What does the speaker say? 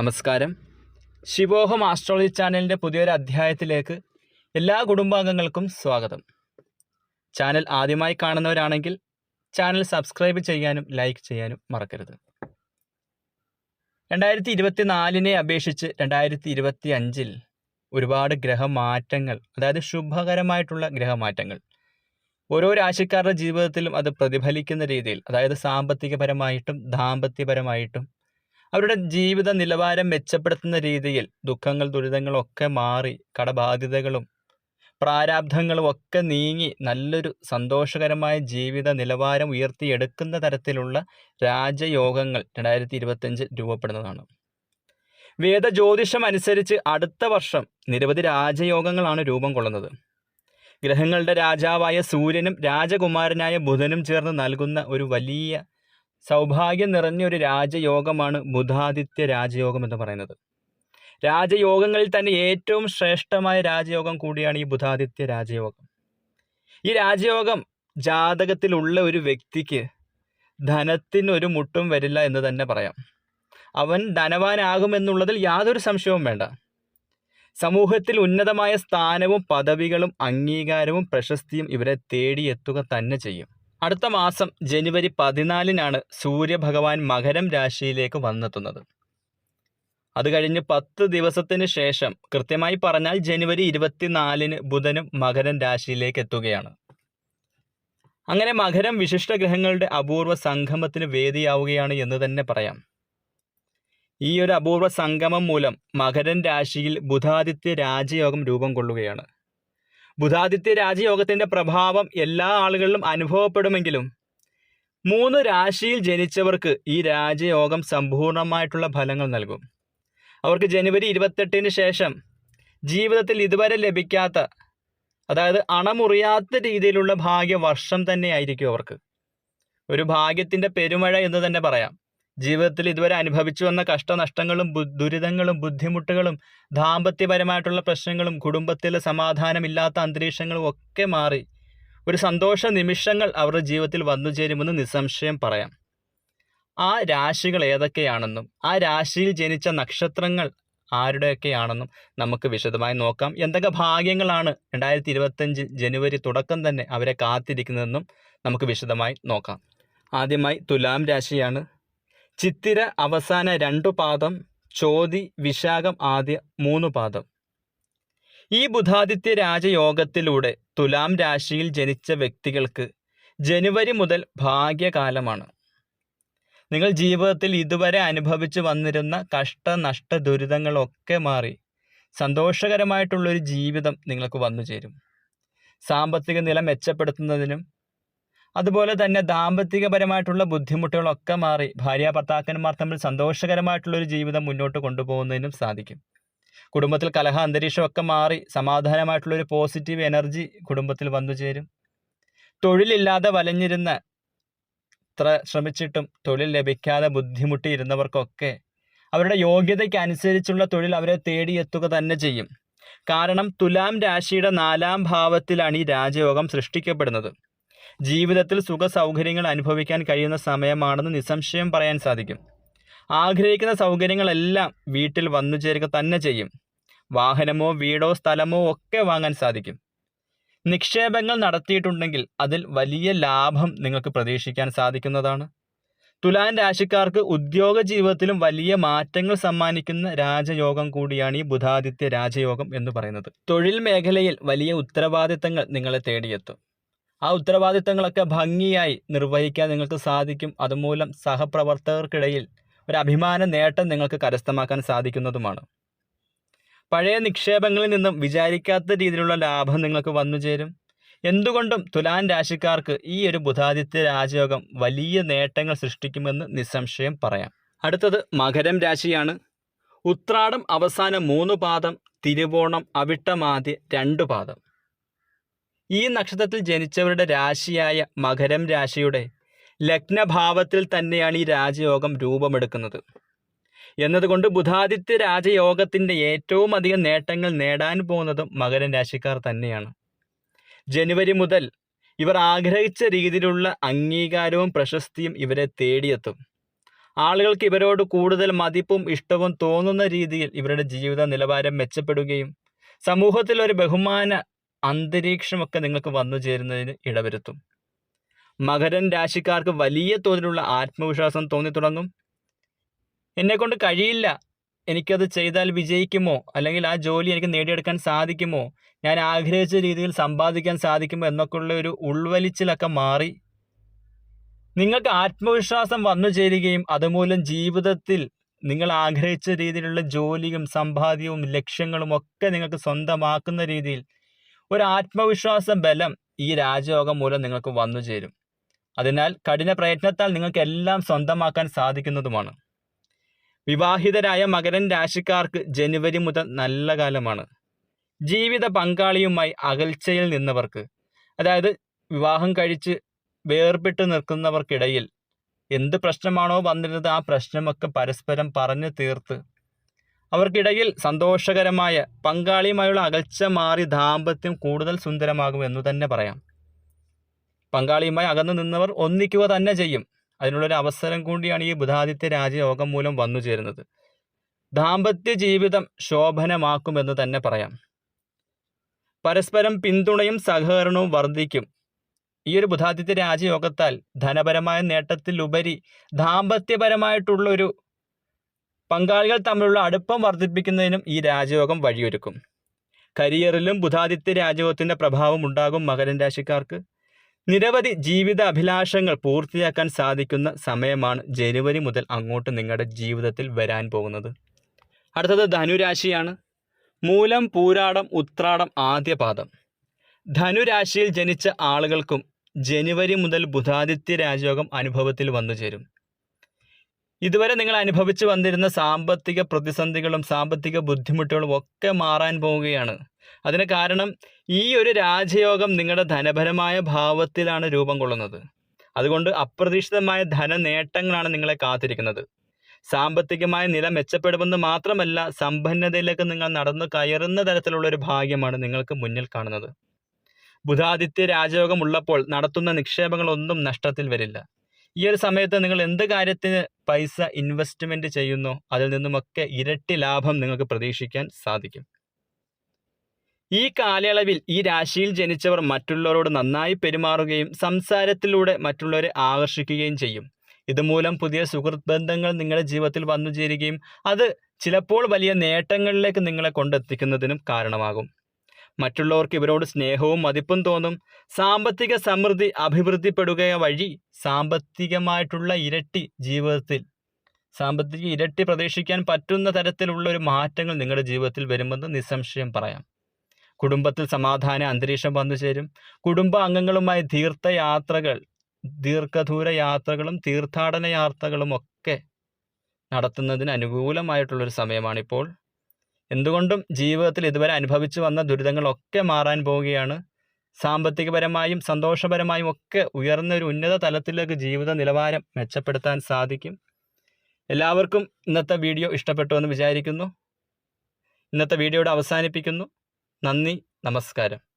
നമസ്കാരം. ശിവോഹം ആസ്ട്രോളജി ചാനലിന്റെ പുതിയൊരു അധ്യായത്തിലേക്ക് എല്ലാ കുടുംബാംഗങ്ങൾക്കും സ്വാഗതം. ചാനൽ ആദ്യമായി കാണുന്നവരാണെങ്കിൽ ചാനൽ സബ്സ്ക്രൈബ് ചെയ്യാനും ലൈക്ക് ചെയ്യാനും മറക്കരുത്. രണ്ടായിരത്തി ഇരുപത്തി നാലിനെ അപേക്ഷിച്ച് രണ്ടായിരത്തി ഇരുപത്തി അഞ്ചിൽ ഒരുപാട് ഗ്രഹമാറ്റങ്ങൾ അതായത് ശുഭകരമായിട്ടുള്ള ഗ്രഹമാറ്റങ്ങൾ. ഓരോ രാശിക്കാരുടെ ജീവിതത്തിലും അത് പ്രതിഫലിക്കുന്ന രീതിയിൽ അതായത് സാമ്പത്തികപരമായിട്ടും ദാമ്പത്യപരമായിട്ടും അവരുടെ ജീവിത നിലവാരം മെച്ചപ്പെടുത്തുന്ന രീതിയിൽ ദുഃഖങ്ങൾ ദുരിതങ്ങളൊക്കെ മാറി കടബാധ്യതകളും പ്രാരാബ്ധങ്ങളും ഒക്കെ നീങ്ങി നല്ലൊരു സന്തോഷകരമായ ജീവിത നിലവാരം ഉയർത്തിയെടുക്കുന്ന തരത്തിലുള്ള രാജയോഗങ്ങൾ രണ്ടായിരത്തി ഇരുപത്തഞ്ച് രൂപപ്പെടുന്നതാണ്. വേദജ്യോതിഷം അനുസരിച്ച് അടുത്ത വർഷം നിരവധി രാജയോഗങ്ങളാണ് രൂപം കൊള്ളുന്നത്. ഗ്രഹങ്ങളുടെ രാജാവായ സൂര്യനും രാജകുമാരനായ ബുധനും ചേർന്ന് നൽകുന്ന ഒരു വലിയ സൗഭാഗ്യം നിറഞ്ഞ ഒരു രാജയോഗമാണ് ബുധാദിത്യ രാജയോഗം എന്ന് പറയുന്നത്. രാജയോഗങ്ങളിൽ തന്നെ ഏറ്റവും ശ്രേഷ്ഠമായ രാജയോഗം കൂടിയാണ് ഈ ബുധാദിത്യ രാജയോഗം. ഈ രാജയോഗം ജാതകത്തിലുള്ള ഒരു വ്യക്തിക്ക് ധനത്തിന് ഒരു മുട്ടും വരില്ല എന്ന് തന്നെ പറയാം. അവൻ ധനവാനാകുമെന്നുള്ളതിൽ യാതൊരു സംശയവും വേണ്ട. സമൂഹത്തിൽ ഉന്നതമായ സ്ഥാനവും പദവികളും അംഗീകാരവും പ്രശസ്തിയും ഇവരെ തേടിയെത്തുക തന്നെ ചെയ്യും. അടുത്ത മാസം ജനുവരി പതിനാലിനാണ് സൂര്യഭഗവാൻ മകരം രാശിയിലേക്ക് വന്നെത്തുന്നത്. അത് കഴിഞ്ഞ് പത്ത് ദിവസത്തിന് ശേഷം കൃത്യമായി പറഞ്ഞാൽ ജനുവരി ഇരുപത്തിനാലിന് ബുധനും മകരം രാശിയിലേക്ക് എത്തുകയാണ്. അങ്ങനെ മകരം വിശിഷ്ട ഗ്രഹങ്ങളുടെ അപൂർവ സംഗമത്തിന് വേദിയാവുകയാണ് എന്ന് തന്നെ പറയാം. ഈ ഒരു അപൂർവ സംഗമം മൂലം മകരൻ രാശിയിൽ ബുധാദിത്യ രാജയോഗം രൂപം കൊള്ളുകയാണ്. ബുധാദിത്യ രാജയോഗത്തിന്റെ പ്രഭാവം എല്ലാ ആളുകളിലും അനുഭവപ്പെടുമെങ്കിലും മൂന്ന് രാശിയിൽ ജനിച്ചവർക്ക് ഈ രാജയോഗം സമ്പൂർണമായിട്ടുള്ള ഫലങ്ങൾ നൽകും. അവർക്ക് ജനുവരി ഇരുപത്തെട്ടിന് ശേഷം ജീവിതത്തിൽ ഇതുവരെ ലഭിക്കാത്ത അതായത് അണമുറിയാത്ത രീതിയിലുള്ള ഭാഗ്യവർഷം തന്നെയായിരിക്കും അവർക്ക്. ഒരു ഭാഗ്യത്തിന്റെ പെരുമഴ എന്ന് തന്നെ പറയാം. ജീവിതത്തിൽ ഇതുവരെ അനുഭവിച്ചു വന്ന കഷ്ടനഷ്ടങ്ങളും ദുരിതങ്ങളും ബുദ്ധിമുട്ടുകളും ദാമ്പത്യപരമായിട്ടുള്ള പ്രശ്നങ്ങളും കുടുംബത്തിലെ സമാധാനമില്ലാത്ത അന്തരീക്ഷങ്ങളും ഒക്കെ മാറി ഒരു സന്തോഷ നിമിഷങ്ങൾ അവരുടെ ജീവിതത്തിൽ വന്നു ചേരുമെന്ന് നിസ്സംശയം പറയാം. ആ രാശികൾ ഏതൊക്കെയാണെന്നും ആ രാശിയിൽ ജനിച്ച നക്ഷത്രങ്ങൾ ആരുടെയൊക്കെയാണെന്നും നമുക്ക് വിശദമായി നോക്കാം. എന്തൊക്കെ ഭാഗ്യങ്ങളാണ് രണ്ടായിരത്തി ഇരുപത്തഞ്ച് ജനുവരി തുടക്കം തന്നെ അവരെ കാത്തിരിക്കുന്നതെന്നും നമുക്ക് വിശദമായി നോക്കാം. ആദ്യമായി തുലാം രാശിയാണ് ചിത്തിര അവസാന രണ്ടു പാദം ചോതി വിശാഖം ആദ്യ മൂന്ന് പാദം. ഈ ബുധാദിത്യ രാജയോഗത്തിലൂടെ തുലാം രാശിയിൽ ജനിച്ച വ്യക്തികൾക്ക് ജനുവരി മുതൽ ഭാഗ്യകാലമാണ്. നിങ്ങൾ ജീവിതത്തിൽ ഇതുവരെ അനുഭവിച്ചു വന്നിരുന്ന കഷ്ടനഷ്ട ദുരിതങ്ങളൊക്കെ മാറി സന്തോഷകരമായിട്ടുള്ളൊരു ജീവിതം നിങ്ങൾക്ക് വന്നു ചേരും സാമ്പത്തിക നില മെച്ചപ്പെടുത്തുന്നതിനും അതുപോലെ തന്നെ ദാമ്പത്തികപരമായിട്ടുള്ള ബുദ്ധിമുട്ടുകളൊക്കെ മാറി ഭാര്യ ഭർത്താക്കന്മാർ തമ്മിൽ സന്തോഷകരമായിട്ടുള്ള ഒരു ജീവിതം മുന്നോട്ട് കൊണ്ടുപോകുന്നതിനും സാധിക്കും. കുടുംബത്തിൽ കലഹ അന്തരീക്ഷമൊക്കെ മാറി സമാധാനമായിട്ടുള്ള ഒരു പോസിറ്റീവ് എനർജി കുടുംബത്തിൽ വന്നു ചേരും. തൊഴിലില്ലാതെ വലഞ്ഞിരുന്ന എത്ര ശ്രമിച്ചിട്ടും തൊഴിൽ ലഭിക്കാതെ ബുദ്ധിമുട്ടിയിരുന്നവർക്കൊക്കെ അവരുടെ യോഗ്യതയ്ക്ക് അനുസരിച്ചുള്ള തൊഴിൽ അവരെ തേടിയെത്തുക തന്നെ ചെയ്യും. കാരണം തുലാം രാശിയുടെ നാലാം ഭാവത്തിലാണ് ഈ രാജയോഗം സൃഷ്ടിക്കപ്പെടുന്നത്. ജീവിതത്തിൽ സുഖ സൗകര്യങ്ങൾ അനുഭവിക്കാൻ കഴിയുന്ന സമയമാണെന്ന് നിസ്സംശയം പറയാൻ സാധിക്കും. ആഗ്രഹിക്കുന്ന സൗകര്യങ്ങളെല്ലാം വീട്ടിൽ വന്നു ചേരുക തന്നെ ചെയ്യും. വാഹനമോ വീടോ സ്ഥലമോ ഒക്കെ വാങ്ങാൻ സാധിക്കും. നിക്ഷേപങ്ങൾ നടത്തിയിട്ടുണ്ടെങ്കിൽ അതിൽ വലിയ ലാഭം നിങ്ങൾക്ക് പ്രതീക്ഷിക്കാൻ സാധിക്കുന്നതാണ്. തുലാൻ രാശിക്കാർക്ക് ഉദ്യോഗ ജീവിതത്തിലും വലിയ മാറ്റങ്ങൾ സമ്മാനിക്കുന്ന രാജയോഗം കൂടിയാണ് ഈ ബുധാദിത്യ രാജയോഗം എന്ന് പറയുന്നത്. തൊഴിൽ മേഖലയിൽ വലിയ ഉത്തരവാദിത്തങ്ങൾ നിങ്ങളെ തേടിയെത്തും. ആ ഉത്തരവാദിത്തങ്ങളൊക്കെ ഭംഗിയായി നിർവഹിക്കാൻ നിങ്ങൾക്ക് സാധിക്കും. അതുമൂലം സഹപ്രവർത്തകർക്കിടയിൽ ഒരു അഭിമാന നേട്ടം നിങ്ങൾക്ക് കരസ്ഥമാക്കാൻ സാധിക്കുന്നതുമാണ്. പഴയ നിക്ഷേപങ്ങളിൽ നിന്നും വിചാരിക്കാത്ത രീതിയിലുള്ള ലാഭം നിങ്ങൾക്ക് വന്നു ചേരും. എന്തുകൊണ്ടും തുലാൻ രാശിക്കാർക്ക് ഈ ഒരു ബുധാദിത്യ രാജയോഗം വലിയ നേട്ടങ്ങൾ സൃഷ്ടിക്കുമെന്ന് നിസ്സംശയം പറയാം. അടുത്തത് മകരം രാശിയാണ്. ഉത്രാടം അവസാന മൂന്ന് പാദം തിരുവോണം അവിട്ടമാദ്യ രണ്ട് പാദം. ഈ നക്ഷത്രത്തിൽ ജനിച്ചവരുടെ രാശിയായ മകരം രാശിയുടെ ലഗ്നഭാവത്തിൽ തന്നെയാണ് ഈ രാജയോഗം രൂപമെടുക്കുന്നത്. എന്നതുകൊണ്ട് ബുധാദിത്യ രാജയോഗത്തിന്റെ ഏറ്റവും അധികം നേട്ടങ്ങൾ നേടാൻ പോകുന്നതും മകരം രാശിക്കാർ തന്നെയാണ്. ജനുവരി മുതൽ ഇവർ ആഗ്രഹിച്ച രീതിയിലുള്ള അംഗീകാരവും പ്രശസ്തിയും ഇവരെ തേടിയെത്തും. ആളുകൾക്ക് ഇവരോട് കൂടുതൽ മതിപ്പും ഇഷ്ടവും തോന്നുന്ന രീതിയിൽ ഇവരുടെ ജീവിത നിലവാരം മെച്ചപ്പെടുകയും സമൂഹത്തിൽ ഒരു ബഹുമാന അന്തരീക്ഷമൊക്കെ നിങ്ങൾക്ക് വന്നു ചേരുന്നതിന് ഇടവരുത്തും. മകരൻ രാശിക്കാർക്ക് വലിയ തോതിലുള്ള ആത്മവിശ്വാസം തോന്നി തുടങ്ങും എന്നെക്കൊണ്ട് കഴിയില്ല. എനിക്കത് ചെയ്താൽ വിജയിക്കുമോ? അല്ലെങ്കിൽ ആ ജോലി എനിക്ക് നേടിയെടുക്കാൻ സാധിക്കുമോ? ഞാൻ ആഗ്രഹിച്ച രീതിയിൽ സമ്പാദിക്കാൻ സാധിക്കുമോ? എന്നൊക്കെയുള്ള ഒരു ഉൾവലിച്ചിലൊക്കെ മാറി. നിങ്ങൾക്ക് ആത്മവിശ്വാസം വന്നു ചേരുകയും അതുമൂലം ജീവിതത്തിൽ നിങ്ങൾ ആഗ്രഹിച്ച രീതിയിലുള്ള ജോലിയും സമ്പാദ്യവും ലക്ഷ്യങ്ങളും ഒക്കെ നിങ്ങൾക്ക് സ്വന്തമാക്കുന്ന രീതിയിൽ ഒരു ആത്മവിശ്വാസ ബലം ഈ രാജയോഗം മൂലം നിങ്ങൾക്ക് വന്നു ചേരും. അതിനാൽ കഠിന പ്രയത്നത്താൽ നിങ്ങൾക്ക് എല്ലാം സ്വന്തമാക്കാൻ സാധിക്കുന്നതുമാണ്. വിവാഹിതരായ മകരൻ രാശിക്കാർക്ക് ജനുവരി മുതൽ നല്ല കാലമാണ്. ജീവിത പങ്കാളിയുമായി അകൽച്ചയിൽ നിന്നവർക്ക് അതായത് വിവാഹം കഴിച്ച് വേർപെട്ട് നിൽക്കുന്നവർക്കിടയിൽ എന്ത് പ്രശ്നമാണോ വന്നിരുന്നത് ആ പ്രശ്നമൊക്കെ പരസ്പരം പറഞ്ഞു തീർത്ത് അവർക്കിടയിൽ സന്തോഷകരമായ പങ്കാളിയുമായുള്ള അകൽച്ച മാറി ദാമ്പത്യം കൂടുതൽ സുന്ദരമാകും എന്ന് തന്നെ പറയാം. പങ്കാളിയുമായി അകന്നു നിന്നവർ ഒന്നിക്കുക തന്നെ ചെയ്യും. അതിനുള്ളൊരു അവസരം കൂടിയാണ് ഈ ബുധാദിത്യ രാജയോഗം മൂലം വന്നു ചേരുന്നത്. ദാമ്പത്യ ജീവിതം ശോഭനമാക്കുമെന്ന് തന്നെ പറയാം. പരസ്പരം പിന്തുണയും സഹകരണവും വർദ്ധിക്കും. ഈ ഒരു ബുധാദിത്യ രാജയോഗത്താൽ ധനപരമായ നേട്ടത്തിലുപരി ദാമ്പത്യപരമായിട്ടുള്ള ഒരു പങ്കാളികൾ തമ്മിലുള്ള അടുപ്പം വർദ്ധിപ്പിക്കുന്നതിനും ഈ രാജയോഗം വഴിയൊരുക്കും. കരിയറിലും ബുധാദിത്യ രാജയോഗത്തിന്റെ പ്രഭാവം ഉണ്ടാകും മകരൻ രാശിക്കാർക്ക്. നിരവധി ജീവിത അഭിലാഷങ്ങൾ പൂർത്തിയാക്കാൻ സാധിക്കുന്ന സമയമാണ് ജനുവരി മുതൽ അങ്ങോട്ട് നിങ്ങളുടെ ജീവിതത്തിൽ വരാൻ പോകുന്നത്. അടുത്തത് ധനുരാശിയാണ്. മൂലം പൂരാടം ഉത്രാടം ആദ്യ പാദം ധനുരാശിയിൽ ജനിച്ച ആളുകൾക്കും ജനുവരി മുതൽ ബുധാദിത്യ രാജയോഗം അനുഭവത്തിൽ വന്നു ചേരും ഇതുവരെ നിങ്ങൾ അനുഭവിച്ചു വന്നിരുന്ന സാമ്പത്തിക പ്രതിസന്ധികളും സാമ്പത്തിക ബുദ്ധിമുട്ടുകളും ഒക്കെ മാറാൻ പോവുകയാണ്. അതിന് കാരണം ഈ ഒരു രാജയോഗം നിങ്ങളുടെ ധനപരമായ ഭാവത്തിലാണ് രൂപം കൊള്ളുന്നത്. അതുകൊണ്ട് അപ്രതീക്ഷിതമായ ധന നേട്ടങ്ങളാണ് നിങ്ങളെ കാത്തിരിക്കുന്നത്. സാമ്പത്തികമായ നില മെച്ചപ്പെടുമെന്ന് മാത്രമല്ല സമ്പന്നതയിലേക്ക് നിങ്ങൾ നടന്നു കയറുന്ന തരത്തിലുള്ള ഒരു ഭാഗ്യമാണ് നിങ്ങൾക്ക് മുന്നിൽ കാണുന്നത്. ബുധാദിത്യ രാജയോഗം ഉള്ളപ്പോൾ നടത്തുന്ന നിക്ഷേപങ്ങളൊന്നും നഷ്ടത്തിൽ വരില്ല. ഈ ഒരു സമയത്ത് നിങ്ങൾ എന്ത് കാര്യത്തിന് പൈസ ഇൻവെസ്റ്റ്മെന്റ് ചെയ്യുന്നു അതിൽ നിന്നുമൊക്കെ ഇരട്ടി ലാഭം നിങ്ങൾക്ക് പ്രതീക്ഷിക്കാൻ സാധിക്കും. ഈ കാലയളവിൽ ഈ രാശിയിൽ ജനിച്ചവർ മറ്റുള്ളവരോട് നന്നായി പെരുമാറുകയും സംസാരത്തിലൂടെ മറ്റുള്ളവരെ ആകർഷിക്കുകയും ചെയ്യും. ഇതുമൂലം പുതിയ സുഹൃത്ത് ബന്ധങ്ങൾ നിങ്ങളുടെ ജീവിതത്തിൽ വന്നു ചേരുകയും അത് ചിലപ്പോൾ വലിയ നേട്ടങ്ങളിലേക്ക് നിങ്ങളെ കൊണ്ടെത്തിക്കുന്നതിനും കാരണമാകും. മറ്റുള്ളവർക്ക് ഇവരോട് സ്നേഹവും മതിപ്പും തോന്നും. സാമ്പത്തിക സമൃദ്ധി അഭിവൃദ്ധിപ്പെടുക വഴി സാമ്പത്തികമായിട്ടുള്ള ഇരട്ടി ജീവിതത്തിൽ സാമ്പത്തിക ഇരട്ടി പ്രതീക്ഷിക്കാൻ പറ്റുന്ന തരത്തിലുള്ള ഒരു മാറ്റങ്ങൾ നിങ്ങളുടെ ജീവിതത്തിൽ വരുമെന്ന് നിസ്സംശയം പറയാം. കുടുംബത്തിൽ സമാധാന അന്തരീക്ഷം വന്നു ചേരും. കുടുംബ അംഗങ്ങളുമായി തീർത്ഥയാത്രകൾ ദീർഘദൂര യാത്രകളും തീർത്ഥാടന യാത്രകളും ഒക്കെ നടത്തുന്നതിന് അനുകൂലമായിട്ടുള്ളൊരു സമയമാണിപ്പോൾ എന്തുകൊണ്ടും ജീവിതത്തിൽ ഇതുവരെ അനുഭവിച്ചു വന്ന ദുരിതങ്ങളൊക്കെ മാറാൻ പോവുകയാണ്. സാമ്പത്തികപരമായും സന്തോഷപരമായും ഒക്കെ ഉയർന്ന ഒരു ഉന്നത തലത്തിലേക്ക് ജീവിത നിലവാരം മെച്ചപ്പെടുത്താൻ സാധിക്കും. എല്ലാവർക്കും ഇന്നത്തെ വീഡിയോ ഇഷ്ടപ്പെട്ടു എന്ന് വിചാരിക്കുന്നു. ഇന്നത്തെ വീഡിയോയുടെ അവസാനിപ്പിക്കുന്നു. നന്ദി. നമസ്കാരം.